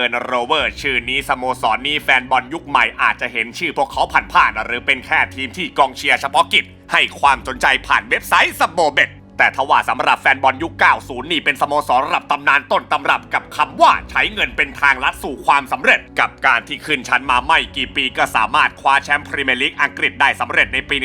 ิร์นโรเวอร์ชื่อนี้สโมสรนี้แฟนบอลยุคใหม่อาจจะเห็นชื่อพวกเขาผ่านๆหรือเป็นแค่ทีมที่กองเชียร์เฉพาะกิจ ให้ความสนใจผ่านเว็บไซต์สโบเบต แต่ทว่าสำหรับแฟนบอลยุค 90 นี่เป็นสโมสรระดับตำนานต้นตำรับกับคำว่าใช้เงินเป็นทางลัดสู่ความสำเร็จ กับการที่ขึ้นชั้นมาไม่กี่ปีก็สามารถคว้าแชมป์พรีเมียร์ลีกอังกฤษได้สำเร็จในปี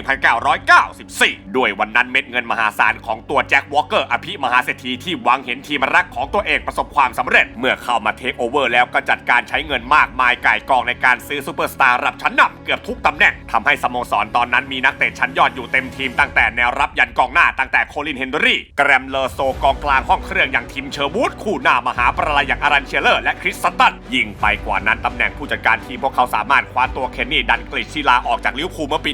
1994 ด้วยวันนั้นเม็ดเงินมหาศาลของตัวแจ็ควอลเกอร์อภิมหาเศรษฐีที่หวังเห็นทีมรักของตัวเองประสบความสำเร็จ เมื่อเข้ามาเทคโอเวอร์แล้วก็จัดการใช้เงินมากมายก่ายกองในการซื้อซูเปอร์สตาร์ระดับชั้นนำเกือบทุกตำแหน่งทำให้สโมสรตอนนั้นมีนักเตะชั้นยอดอยู่เต็มทีมตั้งแต่แนวรับยันกองหน้าตั้งแต่โคลินเฮนรี่ แกรมเลอร์โซกองกลางห้องเครื่องอย่างทีมเชอร์บูดคู่หน้ามหาประลายอย่างอารันเชลเลอร์และคริสซัตตันยิ่งไปกว่านั้นตำแหน่งผู้จัดการทีมพวกเขาสามารถคว้าตัวเคนนี่ดันกลิชที่ลาออกจากลิเวอร์พูลเมื่อปี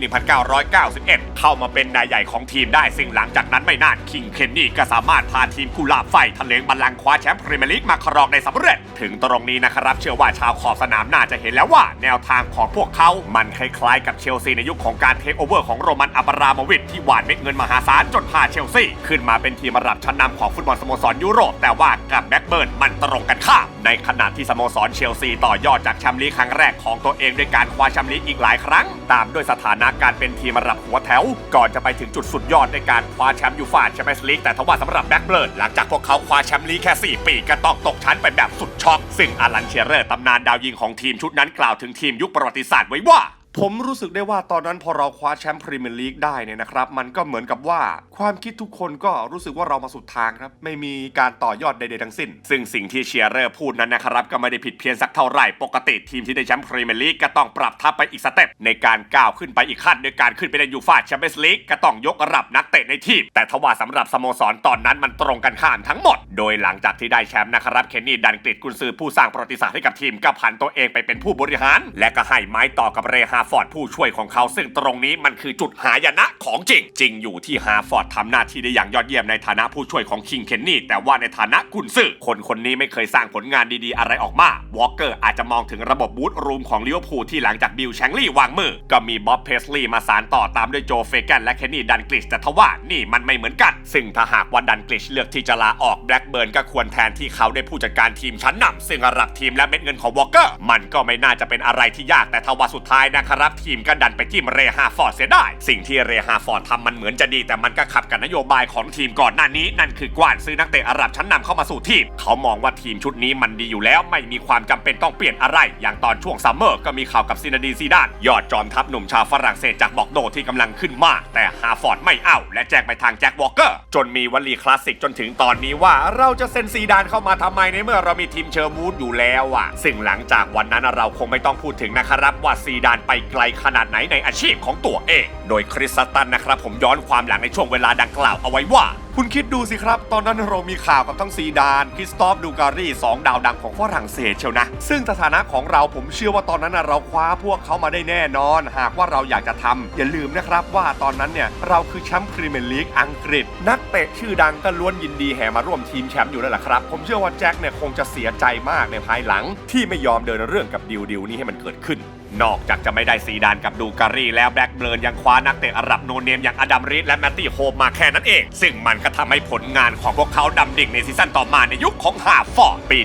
1991 เข้ามาเป็นนายใหญ่ของทีมได้ซึ่งหลังจากนั้นไม่นานคิงเคนนี่ก็สามารถพาทีมกุหลาบไฟทะเลงบัลลังก์คว้าแชมป์พรีเมียร์ลีกมาครองได้สำเร็จ ถึงตรงนี้นะครับเชื่อว่าชาวขอบสนามน่าจะเห็นแล้วว่า แนวทางของพวกเขา มันคล้ายๆกับเชลซีในยุคของการเทคโอเวอร์ของโรมันอับราโมวิชที่หวานเม็ดเงินมหาศาลจนพาเชลซีขึ้นมาเป็นทีมระดับชั้นนำของฟุตบอลสโมสรยุโรป แต่ว่ากับแบ็กเบิร์นมันตรงกันข้ามในขณะที่สโมสรเชลซีต่อยอดจากแชมป์ลีกครั้งแรกของตัวเองด้วยการคว้าแชมป์ลีกอีกหลายครั้ง ตามด้วยสถานะการเป็นทีมระดับหัวแถว ก่อนจะไปถึงจุดสุดยอดในการคว้าแชมป์ยูฟ่าแชมเปี้ยนส์ลีกแต่ทว่าสำหรับแบ็กเบิร์นหลังจากพวกเขาคว้าแชมป์ลีกแค่ 4 ปีก็ต้องตกชั้นไปแบบสุดช็อกซึ่งอารันเชียเรอร์ตำนานดาวยิงของทีมชุดนั้นกล่าวถึงทีมยุคประวัติศาสตร์ไว้ว่า ผมรู้สึกได้ว่าตอนนั้นพอเราคว้าแชมป์พรีเมียร์ลีกได้เนี่ยนะครับ มันก็เหมือนกับว่าความคิดทุกคนก็รู้สึกว่าเรามาสุดทางครับ ไม่มีการต่อยอดใดๆทั้งสิ้น ซึ่งสิ่งที่เชียร์เรอร์พูดนั้นนะครับ ก็ไม่ได้ผิดเพี้ยนสักเท่าไหร่ ปกติทีมที่ได้แชมป์พรีเมียร์ลีกก็ต้องปรับทัพไปอีกสเต็ปในการก้าวขึ้นไปอีกขั้นด้วยการขึ้นไปในยูฟ่าแชมเปี้ยนส์ลีกก็ต้องยกระดับนักเตะในทีม แต่ทว่าสำหรับสโมสรตอนนั้นมันตรงกันข้ามทั้งหมด โดยหลังจากที่ได้แชมป์นะครับเคนนี่ดันกริดกุนซือผู้สร้างประวัติศาสตร์ให้กับทีมก็ผันตัวเองไปเป็นผู้บริหาร และก็ให้ไม้ต่อกับเรฮาฟอร์ดผู้ช่วยของเขาซึ่งตรงนี้มันคือจุดหายนะของจริง จริงอยู่ที่ฮาฟอร์ดทำหน้าที่ได้อย่างยอดเยี่ยมในฐานะผู้ช่วยของคิงเคนนี่แต่ว่าในฐานะกุนซือคนคนนี้ไม่เคยสร้างผลงานดีๆ อะไรออกมาวอลเกอร์อาจจะมองถึงระบบบูธรูมของลิเวอร์พูลที่หลังจากบิลแชงลี่วางมือ ก็มีบ๊อบเพสลีย์มาสานต่อตามด้วยโจเฟแกนและเคนนี่ดันกลิชแต่ทว่านี่มันไม่เหมือนกัน ซึ่งถ้าหากว่าดันกลิชเลือกที่จะลาออกแบล็กเบิร์นก็ควรแทนที่เขาได้ผู้จัดการทีมชั้นนำซึ่งระดับทีมและเม็ดเงินของวอลเกอร์มันก็ไม่น่าจะเป็นอะไรที่ยากแต่ทว่าสุดท้ายนะครับรับทีมก็ดันไปจิ้มเรฮาฟอร์ดเสียได้ สิ่งที่เรฮาฟอร์ดทำมันเหมือนจะดี แต่มันก็ขัดกับนโยบายของทีมก่อนหน้านี้ นั่นคือกวานซื้อนักเตะอาหรับชั้นนำเข้ามาสู่ทีม เขามองว่าทีมชุดนี้มันดีอยู่แล้วไม่มีความจำเป็นต้องเปลี่ยนอะไร อย่างตอนช่วงซัมเมอร์ก็มีข่าวกับซินาดีซีดาน ยอดจอมทัพหนุ่มชาวฝรั่งเศสจากบอกโดที่กำลังขึ้นมาก แต่ฮาฟอร์ดไม่เอาและแจ้งไปทางแจ็ควอลเกอร์จนมีวลีคลาสสิกจนถึงตอนนี้ว่าเราจะเซ็นซีดานเข้ามาทำไมในเมื่อเรามีทีมเชอร์มูดอยู่แล้วอะซึ่งหลังจากวันนั้นเราคงไม่ต้องพูดถึงนะครับว่าซีดานไปไกลขนาดไหนในอาชีพของตัวเอง โดยคริสตันนะครับ ผมย้อนความหลังในช่วงเวลาดังกล่าวเอาไว้ว่า คุณคิดดูสิครับ ตอนนั้นเรามีข่าวกับทั้งซีดานคริสตอฟดูการีสองดาวดังของฝรั่งเศสเชียวนะ ซึ่งสถานะของเราผมเชื่อว่าตอนนั้นเราคว้าพวกเขามาได้แน่นอน หากว่าเราอยากจะทำอย่าลืมนะครับว่าตอนนั้นเนี่ยเราคือแชมป์พรีเมียร์ลีกอังกฤษ นักเตะชื่อดังก็ล้วนยินดีแห่มาร่วมทีมแชมป์อยู่แล้วล่ะครับ ผมเชื่อว่าแจ็คเนี่ยคงจะเสียใจมากในภายหลัง ที่ไม่ยอมเดินเรื่องกับดิวดิวนี้ให้มันเกิดขึ้น นอกจากจะไม่ได้ซีดานกับดูการีแล้วแบล็กเบิร์นยังคว้านักเตะอาหรับโนเนมอย่างอดัมรีดและแมตตี้โฮมมาแค่นั้นเอง ซึ่งมันก็ทำให้ผลงานของพวกเขาดำดิ่งในซีซั่นต่อมาในยุคของฮาฟอร์ดปี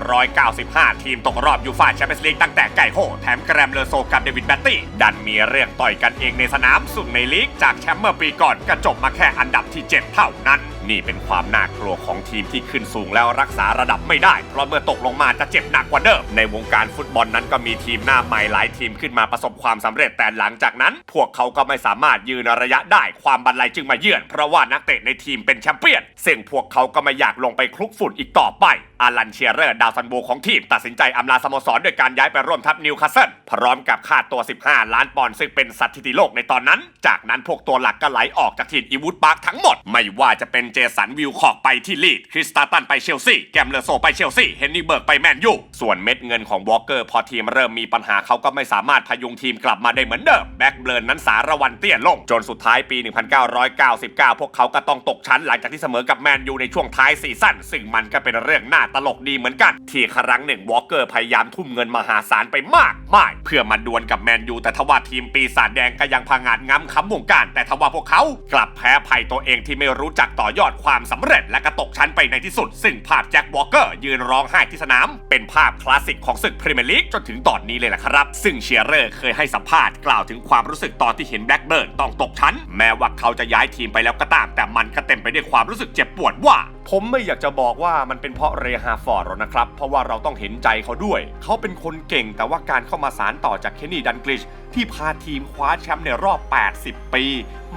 1995 ทีมตกรอบยูฟ่าแชมเปี้ยนส์ลีกตั้งแต่ไก่โฮแถมแกรมเลอโซกับเดวิดแบตตี้ดันมีเรื่องต่อยกันเองในสนามสุดในลีกจากแชมป์เมื่อปีก่อนก็จบมาแค่อันดับที่7 เท่านั้น นี่เป็นความน่ากลัวของทีมที่ขึ้นสูงแล้วรักษาระดับไม่ได้ เพราะเมื่อตกลงมาจะเจ็บหนักกว่าเดิม ในวงการฟุตบอลนั้นก็มีทีมหน้าใหม่หลายทีมขึ้นมาประสบความสำเร็จแต่หลังจากนั้น พวกเขาก็ไม่สามารถยืนระยะได้ความบันไลจึงมาเยือน เพราะว่านักเตะในทีมเป็นแชมเปี้ยนซึ่งพวกเขาก็ไม่อยากลงไปคลุกฝุ่นอีกต่อไปอารันเชียเรอร์ดาวซันโบของทีมตัดสินใจอำลาสโมสรด้วยการย้ายไปร่วมทัพนิวคาสเซิลพร้อมกับค่าตัว 15 ล้านปอนด์ซึ่งเป็นสถิติโลกในตอนนั้น จากนั้นพวกตัวหลักก็ไหลออกจากทีมอีวูดปาร์คทั้งหมด ไม่ว่าจะเป็นเจสันวิลคอกไปที่ลีด คริสตาตันไปเชลซี แกมเลอร์โซไปเชลซี เฮนนี่เบิร์กไปแมนยู ส่วนเม็ดเงินของวอลเกอร์พอทีมเริ่มมีปัญหาเขาก็ไม่สามารถพยุงทีมกลับมาได้เหมือนเดิม แบ็กเบิร์นนั้นสารวันเตี้ยลง จนสุดท้ายปี 1999 พวกเขาก็ต้องตกชั้นหลังจากที่เสมอกับแมนยูในช่วงท้ายซีซั่น ซึ่งมันก็เป็นเรื่องน่าตลกดีเหมือนกัน ที่ครั้งหนึ่งวอลเกอร์พยายามทุ่มเงินมหาศาลไปมากมายเพื่อมาดวลกับแมนยูแต่ทว่าทีมปีศาจแดงก็ยังพางานง้ำค้ำวงการ แต่ทว่าพวกเขากลับแพ้ภัยตัวเองที่ไม่รู้จักต่อยยอดความสำเร็จและกระตกชั้นไปในที่สุด ซึ่งภาพแจ็ควอลเกอร์ยืนร้องไห้ที่สนาม เป็นภาพคลาสสิกของศึกพรีเมียร์ลีกจนถึงตอนนี้เลยแหละครับ ซึ่งเชียร์เรอร์เคยให้สัมภาษณ์กล่าวถึงความรู้สึกตอนที่เห็นแบล็กเบิร์นต้องตกชั้น แม้ว่าเขาจะย้ายทีมไปแล้วก็ตาม แต่มันก็เต็มไปด้วยความรู้สึกเจ็บปวดว่า ผมไม่อยากจะบอกว่ามันเป็นเพราะเรฮาฟอร์ดหรอกนะครับ เพราะว่าเราต้องเห็นใจเขาด้วย เขาเป็นคนเก่งแต่ว่าการเข้ามาสารต่อจากเคนนี่ดันกลิชที่พาทีมคว้าแชมป์ในรอบ 80 ปี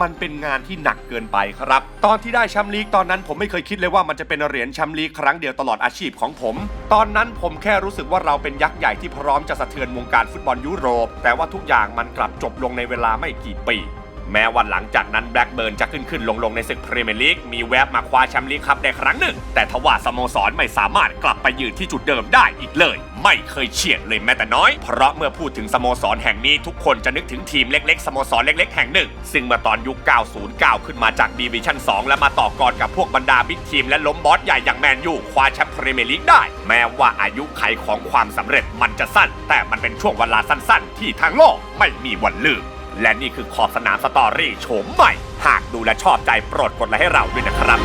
มันเป็นงานที่หนักเกินไปครับ ตอนที่ได้แชมป์ลีกตอนนั้นผมไม่เคยคิดเลยว่ามันจะเป็นเหรียญแชมป์ลีกครั้งเดียวตลอดอาชีพของผม ตอนนั้นผมแค่รู้สึกว่าเราเป็นยักษ์ใหญ่ที่พร้อมจะสะเทือนวงการฟุตบอลยุโรป แต่ว่าทุกอย่างมันกลับจบลงในเวลาไม่กี่ปี แม้วันหลังจากนั้นแบล็กเบิร์นจะขึ้นขึ้นลงลงในศึกพรีเมียร์ลีกมีแวบมาคว้าแชมป์ลีกครับได้ครั้งหนึ่ง แต่ทว่าสโมสรไม่สามารถกลับไปยืนที่จุดเดิมได้อีกเลย ไม่เคยเฉียดเลยแม้แต่น้อย เพราะเมื่อพูดถึงสโมสรแห่งนี้ทุกคนจะนึกถึงทีมเล็กๆสโมสรเล็ก ๆ แห่งหนึ่ง ซึ่งเมื่อตอนยุค 909 ขึ้นมาจากดีวิชั่น 2 และมาต่อกรกับพวกบรรดาบิ๊กทีมและล้มบอสใหญ่อย่างแมนยูคว้าแชมป์พรีเมียร์ลีกได้ แม้ว่าอายุไขของความสำเร็จมันจะสั้น แต่มันเป็นช่วงเวลาสั้น ๆ ที่ทางโลกไม่มีวันลืม และนี่คือขอบสนามสตอรี่โฉมใหม่ หากดูและชอบใจโปรดกดไลค์ให้เราด้วยนะครับ